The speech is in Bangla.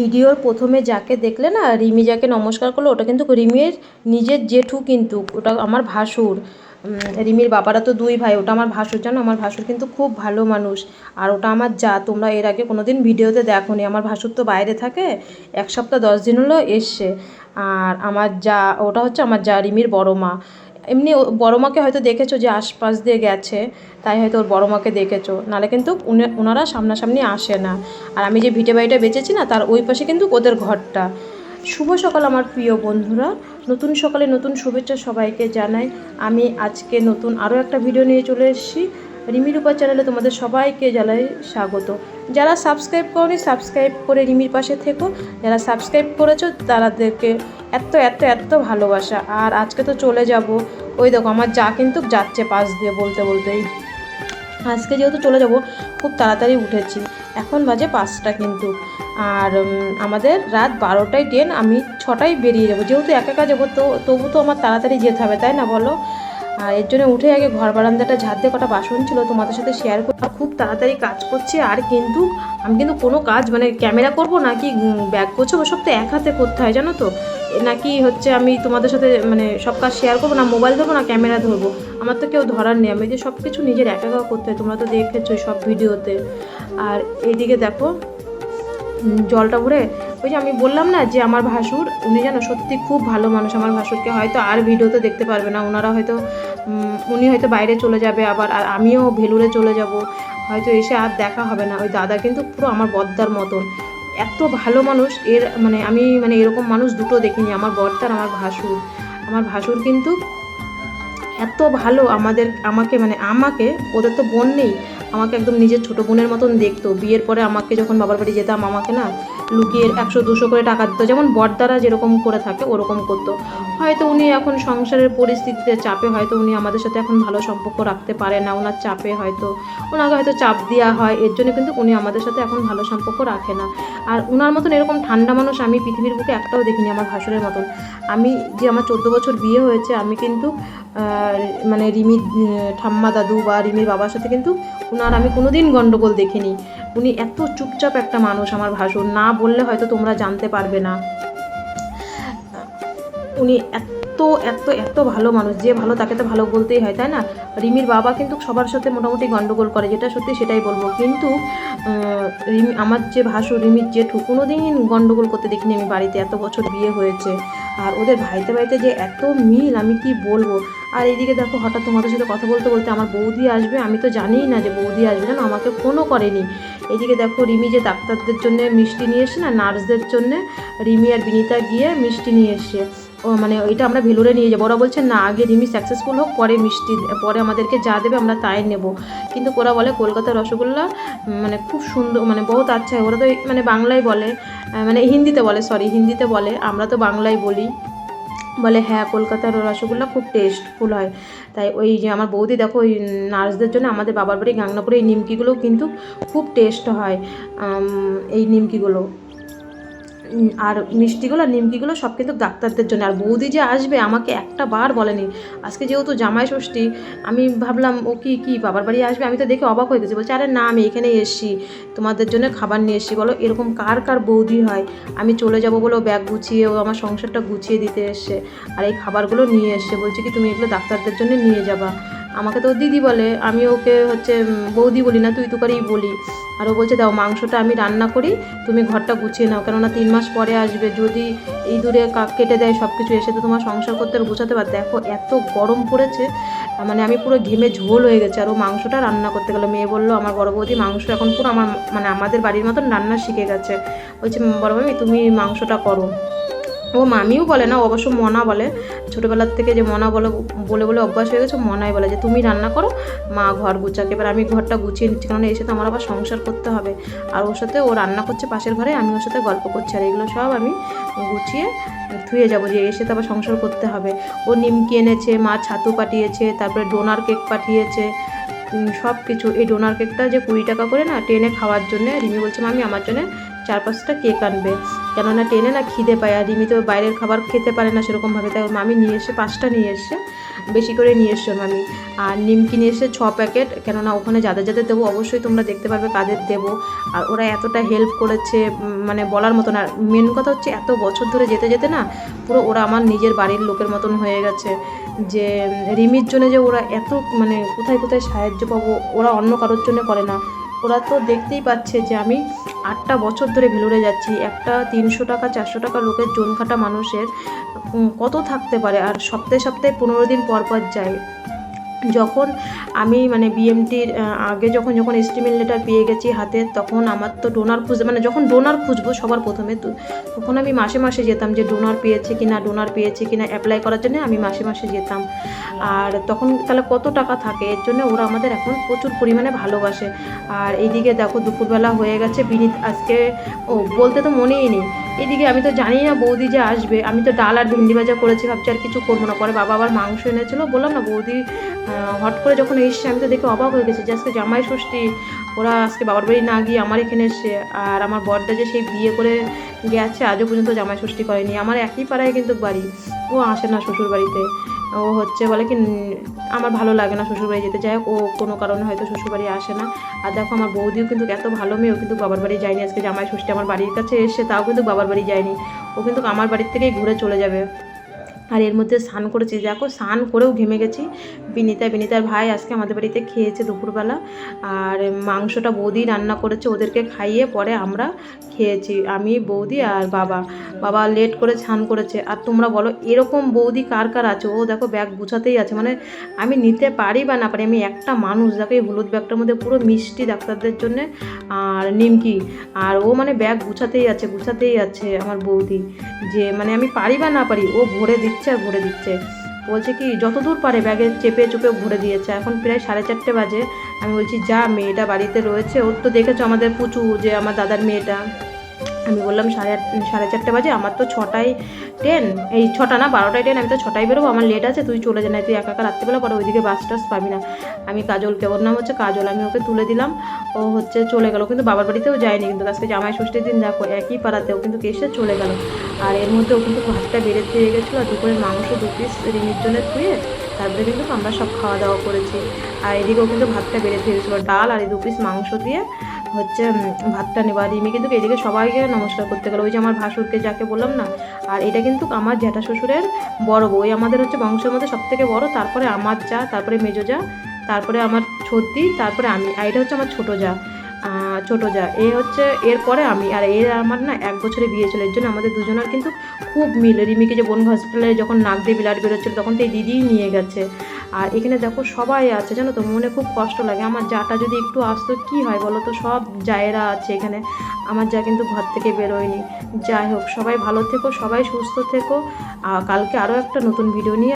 ভিডিওর প্রথমে যাকে দেখলে না, রিমি যাকে নমস্কার করল, ওটা কিন্তু রিমির নিজের জেঠু কিন্তু, ওটা আমার ভাসুর। রিমির বাবারা তো দুই ভাই, ওটা আমার ভাসুর, জানো? আমার ভাসুর কিন্তু খুব ভালো মানুষ। আর ওটা আমার যা, তোমরা এর আগে কোনো দিন ভিডিওতে দেখোনি। আমার ভাসুর তো বাইরে থাকে, এক সপ্তাহ দশ দিন হলো এসছে। আর আমার যা, ওটা হচ্ছে আমার যা, রিমির বড় মা। এমনি বড় মাকে হয়তো দেখেছ যে আশপাশ দিয়ে গেছে, তাই হয়তো ওর বড় মাকে দেখেছ। নাহলে কিন্তু ওনারা সামনাসামনি আসে না। আর আমি যে ভিটে বাড়িটা বেঁচেছি না, তার ওই পাশে কিন্তু ওদের ঘরটা। শুভ সকাল আমার প্রিয় বন্ধুরা। নতুন সকালে নতুন শুভেচ্ছা সবাইকে জানাই। আমি আজকে নতুন আরও একটা ভিডিও নিয়ে চলে এসেছি। রিমির উপর চ্যানেলে তোমাদের সবাইকে জানাই স্বাগত। যারা সাবস্ক্রাইব করনি, সাবস্ক্রাইব করে রিমির পাশে থেকো। যারা সাবস্ক্রাইব করেছ তাদেরকে এত এত এত ভালোবাসা। আর আজকে তো চলে যাব। ওই দেখো, আমার যা কিন্তু যাচ্ছে পাশ দিয়ে বলতে বলতেই আজকে যেহেতু চলে যাব, খুব তাড়াতাড়ি উঠেছি। এখন বাজে পাঁচটা কিন্তু। আর আমাদের রাত বারোটায় ট্রেন, আমি ছটায় বেরিয়ে যাব। যেহেতু একা একা যাব, তো, তবু তো আমার তাড়াতাড়ি যেতে হবে, তাই না বলো? আর এর জন্য উঠে আগে ঘর বারান্দাটা ঝাড় দিয়ে কটা বাসন ছিল তোমাদের সাথে শেয়ার করে খুব তাড়াতাড়ি কাজ করছি, আর কিন্তু আমি কিন্তু কোনো কাজ মানে ক্যামেরা করব নাকি ব্যাগ গোছাবো সব তো এক হাতে করতে হয়, জানো তো? নাকি হচ্ছে আমি তোমাদের সাথে মানে সব কাজ শেয়ার করব না মোবাইল ধরবো না ক্যামেরা ধরবো? আমার তো কেউ ধরার নেই, আমি যে সব কিছু নিজের একা একা করতে হয়, তোমরা তো দেখেছ সব ভিডিওতে আর এইদিকে দেখো জলটা ভরে ওই যে আমি বললাম না যে আমার ভাসুর, উনি যেন সত্যি খুব ভালো মানুষ। আমার ভাসুরকে হয়তো আর ভিডিওতে দেখতে পারবে না। ওনারা হয়তো উনি হয়তো বাইরে চলে যাবে আবার, আর আমিও ভেলুরে চলে যাব। হয়তো এসে আর দেখা হবে না। ওই দাদা কিন্তু পুরো আমার বদ্দার মতন। এত ভালো মানুষ। এর মানে আমি মানে এরকম মানুষ দুটো দেখিনি। আমার বর্দার আমার ভাসুর। আমার ভাসুর কিন্তু এত ভালো। আমাদের, আমাকে মানে আমাকে, ওদের তো বোন নেই। আমাকে একদম নিজের ছোটো বোনের মতন দেখতো। বিয়ের পরে আমাকে যখন বাবার বাড়ি যেতাম, আমাকে না লুকিয়ে একশো দুশো করে টাকা দিত। যেমন বড়দারা যেরকম করে থাকে, ওরকম করতো। হয়তো উনি এখন সংসারের পরিস্থিতিতে চাপে, হয়তো উনি আমাদের সাথে এখন ভালো সম্পর্ক রাখতে পারে না। ওনার চাপে হয়তো, ওনাকে হয়তো চাপ দেওয়া হয়। এর জন্য কিন্তু উনি আমাদের সাথে এখন ভালো সম্পর্ক রাখে না। আর ওনার মতন এরকম ঠান্ডা মানুষ আমি পৃথিবীর বুকে একটাও দেখিনি আমার ভাসুরের মতন। আমি যে আমার চোদ্দ বছর বিয়ে হয়েছে, আমি কিন্তু মানে রিমির ঠাম্মা দাদু বা রিমির বাবার সাথে কিন্তু ওনার আমি কোনোদিন গণ্ডগোল দেখিনি। উনি এত চুপচাপ একটা মানুষ আমার ভাসুর। না বললে হয়তো তোমরা জানতে পারবে না। উনি এত এত এত ভালো মানুষ। যে ভালো তাকে তো ভালো বলতেই হয়, তাই না? রিমির বাবা কিন্তু সবার সাথে মোটামুটি গণ্ডগোল করে, যেটা সত্যি সেটাই বলব। কিন্তু রিমি, আমার যে ভাসুর, রিমির জেঠু কোনো দিন গণ্ডগোল করতে দেখিনি আমি বাড়িতে। এত বছর বিয়ে হয়েছে। আর ওদের ভাইতে ভাইতে যে এত মিল, আমি কি বলব? আর এইদিকে দেখো, হঠাৎ তোমাদের সাথে কথা বলতে বলতে আমার বৌদি আসবে। আমি তো জানিই না যে বৌদি আসবে না আমাকে ফোনও করেনি। এইদিকে দেখো, রিমি যে ডাক্তারদের জন্য মিষ্টি নিয়ে এসছে না, নার্সদের জন্য, রিমি আর বিনিতা গিয়ে মিষ্টি নিয়ে এসছে। ও মানে ওইটা আমরা ভেলোরে নিয়ে যাব। ওরা বলছে, না, আগে রিমি সাকসেসফুল হোক, পরে মিষ্টি, পরে আমাদেরকে যা দেবে আমরা তাই নেব। কিন্তু ওরা বলে, কলকাতার রসগোল্লা মানে খুব সুন্দর মানে বহুত আচ্ছা ওরা তো মানে বাংলায় বলে। মানে হিন্দিতে বলে সরি হিন্দিতে বলে, আমরা তো বাংলায় বলি। বলে হ্যাঁ কলকাতার রসগোল্লা খুব টেস্টফুল হয়। তাই ওই যে আমার বৌদি, দেখো, ওই নার্সদের জন্য আমাদের বাবার বাড়ি গাংনাপুরে এই নিমকিগুলো কিন্তু খুব টেস্ট হয়। এই নিমকিগুলো। আর মিষ্টিগুলো, নিমকিগুলো সব কিন্তু ডাক্তারদের জন্য। আর বৌদি যে আসবে, আমাকে একটা বার বলেনি। আজকে যেহেতু জামাই ষষ্ঠী, আমি ভাবলাম, ও কি কি, বাবার বাড়ি আসবে? আমি তো দেখে অবাক হয়ে গেছি। বলছে, আরে না, আমি এখানে এসছি। তোমাদের জন্য খাবার নিয়ে এসছি। বলো, এরকম কার কার বৌদি হয়? আমি চলে যাব বলে ব্যাগ গুছিয়ে, ও আমার সংসারটা গুছিয়ে দিতে এসছে। আর এই খাবারগুলো নিয়ে এসছে। বলছে কি, তুমি এগুলো ডাক্তারদের জন্য নিয়ে যাবা। আমাকে তো দিদি বলে, আমি ওকে হচ্ছে বৌদি বলি না, তুই তুকারেই বলি। আর ও বলছে, দাও, মাংসটা আমি রান্না করি, তুমি ঘরটা গুছিয়ে নাও। কেননা তিন মাস পরে আসবে, যদি এই দূরে কেটে দেয় সব কিছু এসে তো তোমার সংসার করতে আর গোছাতে পার দেখো, এত গরম পড়েছে মানে আমি পুরো ঘেমে ঝোল হয়ে গেছে। আর ও মাংসটা রান্না করতে গেলো। মেয়ে বলল, আমার বড় বৌদি মাংস এখন পুরো আমার মানে আমাদের বাড়ির মতন রান্না শিখে গেছে। বলছে বড় মামি, তুমি মাংসটা করো। ও মামিও বলে না অবশ্য মনা বলে। ছোটোবেলার থেকে যে মনা বলে বলে বলে অভ্যাস হয়ে গেছে মনাই বলে যে, তুমি রান্না করো, মা ঘর গুছাকে। এবার আমি ঘরটা গুছিয়ে নিচ্ছি কারণ এসে তো আমার আবার সংসার করতে হবে। আর ওর সাথে ও রান্না করছে পাশের ঘরে, আমি ওর সাথে গল্প করছি, আর এগুলো সব আমি গুছিয়ে ধুয়ে যাব যে এসে তো আবার সংসার করতে হবে। ও নিমকি এনেছে, মা ছাতু পাঠিয়েছে, তারপরে ডোনার কেক পাঠিয়েছে সব কিছু এই ডোনার কেকটা যে কুড়ি টাকা করে না ট্রেনে খাওয়ার জন্য রিমি বলছে, মামি, আমার জন্য চার পাঁচটা কেক আনবে। কেননা টেনে না খিদে পায় আর রিমি তো বাইরের খাবার খেতে পারে না সেরকমভাবে। তাই ওর মামি নিয়ে এসে পাঁচটা নিয়ে এসে বেশি করে নিয়ে এসছিলাম আমি আর নিমকি নিয়ে এসে ছ প্যাকেট। কেননা ওখানে যাদের যাদের দেবো অবশ্যই তোমরা দেখতে পারবে কাদের দেবো। আর ওরা এতটা হেল্প করেছে মানে বলার মতন। আর মেন কথা হচ্ছে এত বছর ধরে যেতে যেতে না পুরো ওরা আমার নিজের বাড়ির লোকের মতন হয়ে গেছে। যে, রিমির জন্য যে ওরা এত মানে কোথায় কোথায় সাহায্য পাবো, ওরা অন্য কারোর জন্য করে না। ওরা তো দেখতেই পাচ্ছে যে আমি আটটা বছর ধরে ভেলোরে যাচ্ছি। একটা তিনশো টাকা, চারশো টাকা লোকের জোন খাটা মানুষের কত থাকতে পারে? আর সপ্তাহে সপ্তাহে পনেরো দিন পর পর যায়। যখন আমি মানে বিএমটির আগে যখন যখন এস্টিমেট লেটার পেয়ে গেছি হাতে, তখন আমার তো ডোনার খুঁজে মানে যখন ডোনার খুঁজবো সবার প্রথমে তো, তখন আমি মাসে মাসে যেতাম যে ডোনার পেয়েছে কি না ডোনার পেয়েছে কি না অ্যাপ্লাই করার জন্য আমি মাসে মাসে যেতাম। আর তখন তাহলে কত টাকা থাকে? এর জন্য ওরা আমাদের এখন প্রচুর পরিমাণে ভালোবাসে। আর এইদিকে দেখো, দুপুরবেলা হয়ে গেছে বিনীত আজকে, ও বলতে তো মনেই নেই। এদিকে আমি তো জানি না বৌদি যে আসবে। আমি তো ডাল আর ভেন্ডি ভাজা করেছি, ভাবছি আর কিছু করব না। পরে বাবা আবার মাংস এনেছিল। বললাম, না, বৌদি হট করে যখন এসছে, আমি তো দেখে অবাক হয়ে গেছি যে আজকে জামাই ষষ্ঠী। ওরা আজকে বাবার বাড়ি না গিয়ে আমার এখানে এসছে। আর আমার বরদা যে সেই বিয়ে করে গেছে, আজও পর্যন্ত জামাই ষষ্ঠী করেনি। আমার একই পাড়ায় কিন্তু বাড়ি। ও আসে না শ্বশুর বাড়িতে ও হচ্ছে বলে কি আমার ভালো লাগে না শ্বশুরবাড়ি যেতে। যাই ও কোনো কারণে হয়তো শ্বশুরবাড়ি আসে না। আর দেখো, আমার বৌদিও কিন্তু এত ভালো মেয়ে, ও কিন্তু বাবার বাড়ি যায়নি। আজকে জামাই ষষ্ঠী আমার বাড়ির কাছে এসে তাও কিন্তু বাবার বাড়ি যায়নি। ও কিন্তু আমার বাড়ির থেকেই ঘুরে চলে যাবে। আর এর মধ্যে স্নান করেছি। দেখো, স্নান করেও ঘেমে গেছি। বিনিতা, বিনিতার ভাই আজকে আমাদের বাড়িতে খেয়েছে দুপুরবেলা। আর মাংসটা বৌদি রান্না করেছে, ওদেরকে খাইয়ে পরে আমরা খেয়েছি, আমি, বৌদি আর বাবা। বাবা লেট করে স্নান করেছে। আর তোমরা বলো, এরকম বৌদি কার কার আছে? ও দেখো ব্যাগ গুছাতেই আছে। মানে আমি নিতে পারি বা না পারি, আমি একটা মানুষ। দেখো, এই হলুদ ব্যাগটার মধ্যে পুরো মিষ্টি ডাক্তারদের জন্যে। আর নিমকি। আর ও মানে ব্যাগ গুছাতেই আছে গুছাতেই আছে আমার বৌদি। যে মানে আমি পারি বা না পারি, ও ভরে দিচ্ছে। আর ভরে দিচ্ছে। বলছে কি, যতদূর পারে ব্যাগে চেপে চুপে ভরে দিয়েছে। এখন প্রায় সাড়ে চারটে বাজে। আমি বলছি, যা, মেয়েটা বাড়িতে রয়েছে। ওর তো দেখেছ আমাদের পুচু, যে আমার দাদার মেয়েটা। আমি বললাম সাড়ে আট সাড়ে চারটে বাজে, আমার তো ছটায় ট্রেন এই ছটা না, বারোটায় ট্রেন আমি তো ছটায় বেরোবো, আমার লেট আছে, তুই চলে যা না তুই একা একা রাত্রিবেলা পরে ওইদিকে বাস টাস পাবি না। আমি কাজলকে ওর নাম হচ্ছে? কাজল, আমি ওকে তুলে দিলাম। ও হচ্ছে চলে গেল, কিন্তু বাবার বাড়িতেও যায়নি, কিন্তু আজকে জামাই ষষ্ঠীর দিন, দেখো, একই পাড়াতেও কিন্তু কেসে চলে গেল। আর এর মধ্যে ও কিন্তু ভাতটা বেড়ে দিয়ে গেছিল, আর দুপুরে মাংস দু পিস রিমির জন্য ধুয়ে, তারপরে কিন্তু আমরা সব খাওয়া দাওয়া করেছি। আর এদিকেও কিন্তু ভাতটা বেড়ে দিয়ে গেছিল, ডাল আর এই দু পিস মাংস দিয়ে। হচ্ছে ভাতটা নেওয়া রিমি কিন্তু এদিকে সবাইকে নমস্কার করতে গেল। ওই যে আমার ভাসুরকে যাকে বললাম না, আর এটা কিন্তু আমার জ্যাঠা শ্বশুরের বড় বউ। আমাদের হচ্ছে বংশের মধ্যে সব থেকে বড়। তারপরে আমার যা, তারপরে মেজো যা, তারপরে আমার ছর্দি তারপরে আমি। আর এটা হচ্ছে আমার ছোটো যা ছোটো যা। এ হচ্ছে, এরপরে আমি। আর এর আমার না এক বছরে বিয়ে ছিল। এর জন্য আমাদের দুজনের কিন্তু খুব মিল। রিমিকে যে বন হসপিটালে যখন নাক দিয়ে ব্লাড বেরোচ্ছিল, তখন তো এই দিদিই নিয়ে গেছে। আর এখানে দেখো সবাই আছে, জানো তো? মনে খুব কষ্ট লাগে। আমার যাটা যদি একটু আসতো, কি হয় বলো তো? সব জায়েরা আছে এখানে। আমার যা কিন্তু ঘর থেকে বেরোয়নি। যাই হোক, সবাই ভালো থেকো, সবাই সুস্থ থেকো। কালকে আরও একটা নতুন ভিডিও নিয়ে